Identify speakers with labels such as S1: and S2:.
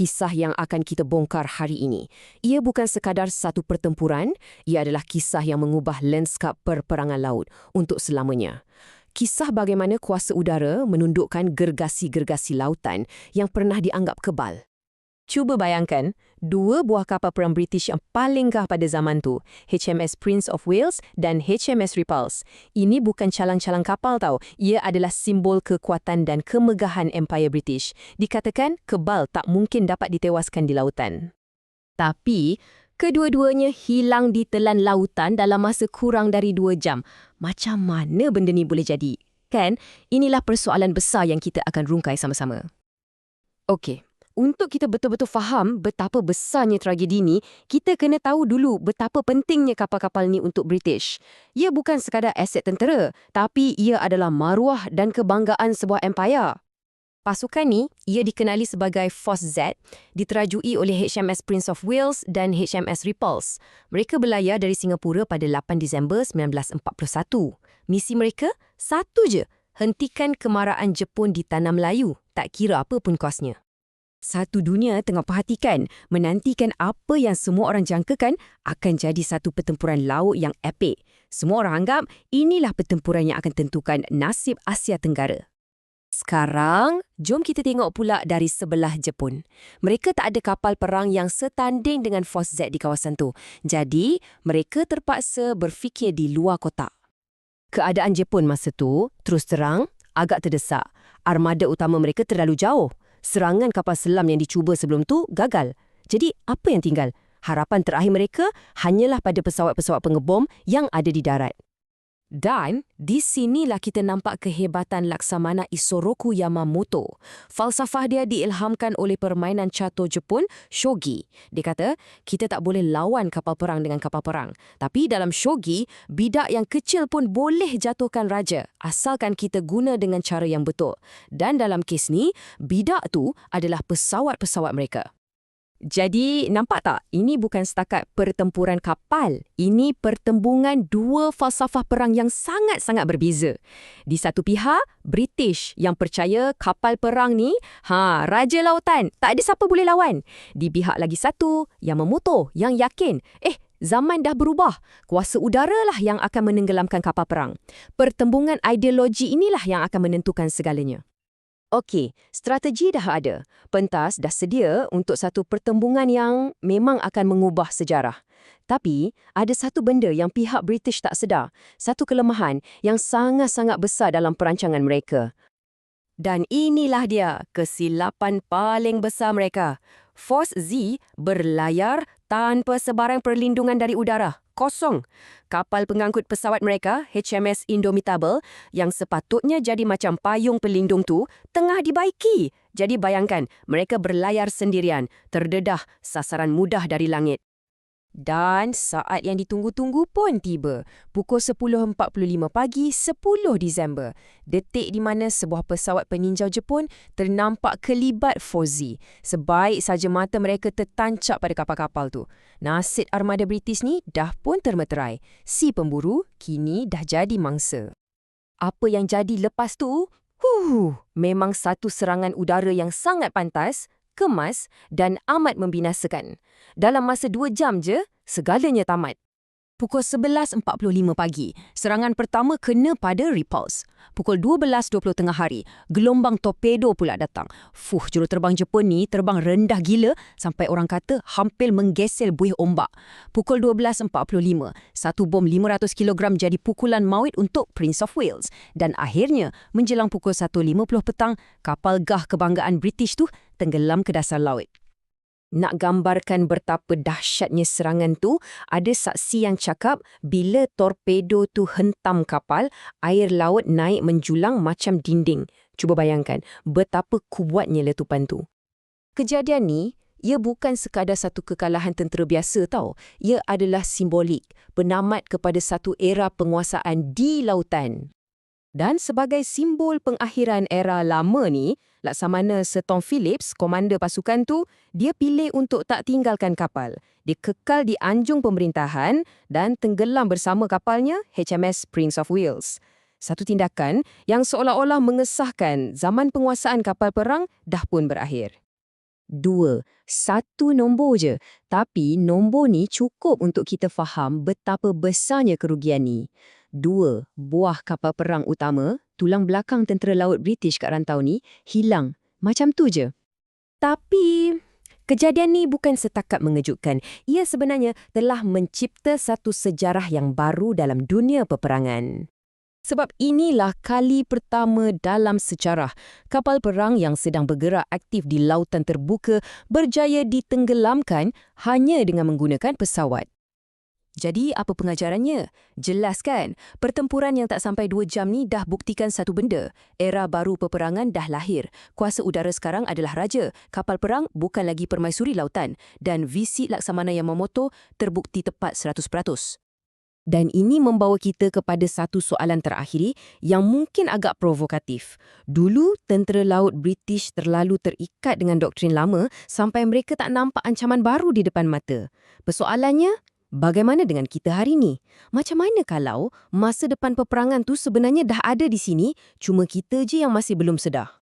S1: kisah yang akan kita bongkar hari ini. Ia bukan sekadar satu pertempuran, ia adalah kisah yang mengubah lanskap perperangan laut untuk selamanya. Kisah bagaimana kuasa udara menundukkan gergasi-gergasi lautan yang pernah dianggap kebal. Cuba bayangkan, dua buah kapal perang British yang paling gah pada zaman tu, HMS Prince of Wales dan HMS Repulse. Ini bukan calang-calang kapal tau, ia adalah simbol kekuatan dan kemegahan Empire British. Dikatakan, kebal tak mungkin dapat ditewaskan di lautan. Tapi, kedua-duanya hilang di telan lautan dalam masa kurang dari dua jam. Macam mana benda ni boleh jadi? Kan, inilah persoalan besar yang kita akan rungkai sama-sama. Okey, untuk kita betul-betul faham betapa besarnya tragedi ni, kita kena tahu dulu betapa pentingnya kapal-kapal ni untuk British. Ia bukan sekadar aset tentera, tapi ia adalah maruah dan kebanggaan sebuah empire. Pasukan ni, ia dikenali sebagai Force Z, diterajui oleh HMS Prince of Wales dan HMS Repulse. Mereka berlayar dari Singapura pada 8 Disember 1941. Misi mereka, satu je, hentikan kemarahan Jepun di Tanah Melayu, tak kira apa pun kosnya. Satu dunia tengah perhatikan, menantikan apa yang semua orang jangkakan akan jadi satu pertempuran laut yang epik. Semua orang anggap inilah pertempuran yang akan tentukan nasib Asia Tenggara. Sekarang, jom kita tengok pula dari sebelah Jepun. Mereka tak ada kapal perang yang setanding dengan Force Z di kawasan tu. Jadi, mereka terpaksa berfikir di luar kotak. Keadaan Jepun masa tu, terus terang, agak terdesak. Armada utama mereka terlalu jauh serangan kapal selam yang dicuba sebelum tu gagal. Jadi, apa yang tinggal? Harapan terakhir mereka hanyalah pada pesawat-pesawat pengebom yang ada di darat. Dan di sinilah kita nampak kehebatan Laksamana Isoroku Yamamoto. Falsafah dia diilhamkan oleh permainan catur Jepun, shogi. Dia kata, kita tak boleh lawan kapal perang dengan kapal perang. Tapi dalam shogi, bidak yang kecil pun boleh jatuhkan raja, asalkan kita guna dengan cara yang betul. Dan dalam kes ni, bidak tu adalah pesawat-pesawat mereka. Jadi, nampak tak? Ini bukan setakat pertempuran kapal. Ini pertembungan dua falsafah perang yang sangat-sangat berbeza. Di satu pihak, British yang percaya kapal perang ni, ha, raja lautan, tak ada siapa boleh lawan. Di pihak lagi satu, yang memotor, yang yakin, eh, zaman dah berubah. Kuasa udara lah yang akan menenggelamkan kapal perang. Pertembungan ideologi inilah yang akan menentukan segalanya. Okey, strategi dah ada. Pentas dah sedia untuk satu pertembungan yang memang akan mengubah sejarah. Tapi, ada satu benda yang pihak British tak sedar. Satu kelemahan yang sangat-sangat besar dalam perancangan mereka. Dan inilah dia kesilapan paling besar mereka. Force Z berlayar tanpa sebarang perlindungan dari udara kosong. Kapal pengangkut pesawat mereka, HMS Indomitable, yang sepatutnya jadi macam payung pelindung tu, tengah dibaiki. Jadi bayangkan, mereka berlayar sendirian, terdedah sasaran mudah dari langit. Dan saat yang ditunggu-tunggu pun tiba. Pukul 10.45 pagi 10 Disember. Detik di mana sebuah pesawat peninjau Jepun ternampak kelibat Fozzie. Sebaik saja mata mereka tertancap pada kapal-kapal tu. Nasib armada British ni dah pun termeterai. Si pemburu kini dah jadi mangsa. Apa yang jadi lepas tu? Huh, memang satu serangan udara yang sangat pantas kemas dan amat membinasakan. Dalam masa dua jam je, segalanya tamat. Pukul 11.45 pagi, serangan pertama kena pada Repulse. Pukul 12.20 tengah hari, gelombang torpedo pula datang. Fuh, juruterbang Jepun ni terbang rendah gila sampai orang kata hampir menggesel buih ombak. Pukul 12.45, satu bom 500 kg jadi pukulan maut untuk Prince of Wales. Dan akhirnya, menjelang pukul 1.50 petang, kapal gah kebanggaan British tu tenggelam ke dasar laut. Nak gambarkan betapa dahsyatnya serangan tu, ada saksi yang cakap bila torpedo tu hentam kapal, air laut naik menjulang macam dinding. Cuba bayangkan betapa kuatnya letupan tu. Kejadian ni, ia bukan sekadar satu kekalahan tentera biasa tau. Ia adalah simbolik, penamat kepada satu era penguasaan di lautan. Dan sebagai simbol pengakhiran era lama ni, Laksamana Sir Tom Phillips, komander pasukan tu, dia pilih untuk tak tinggalkan kapal. Dia kekal di anjung pemerintahan dan tenggelam bersama kapalnya HMS Prince of Wales. Satu tindakan yang seolah-olah mengesahkan zaman penguasaan kapal perang dah pun berakhir. Dua, satu nombor je. Tapi nombor ni cukup untuk kita faham betapa besarnya kerugian ni. Dua, buah kapal perang utama, tulang belakang tentera laut British kat rantau ni, hilang. Macam tu je. Tapi, kejadian ni bukan setakat mengejutkan. Ia sebenarnya telah mencipta satu sejarah yang baru dalam dunia peperangan. Sebab inilah kali pertama dalam sejarah kapal perang yang sedang bergerak aktif di lautan terbuka berjaya ditenggelamkan hanya dengan menggunakan pesawat. Jadi apa pengajarannya? Jelas kan? Pertempuran yang tak sampai dua jam ni dah buktikan satu benda. Era baru peperangan dah lahir. Kuasa udara sekarang adalah raja. Kapal perang bukan lagi permaisuri lautan. Dan visi Laksamana Yamamoto terbukti tepat 100%. Dan ini membawa kita kepada satu soalan terakhiri yang mungkin agak provokatif. Dulu, tentera laut British terlalu terikat dengan doktrin lama sampai mereka tak nampak ancaman baru di depan mata. Persoalannya, bagaimana dengan kita hari ini? Macam mana kalau masa depan peperangan tu sebenarnya dah ada di sini, cuma kita je yang masih belum sedar?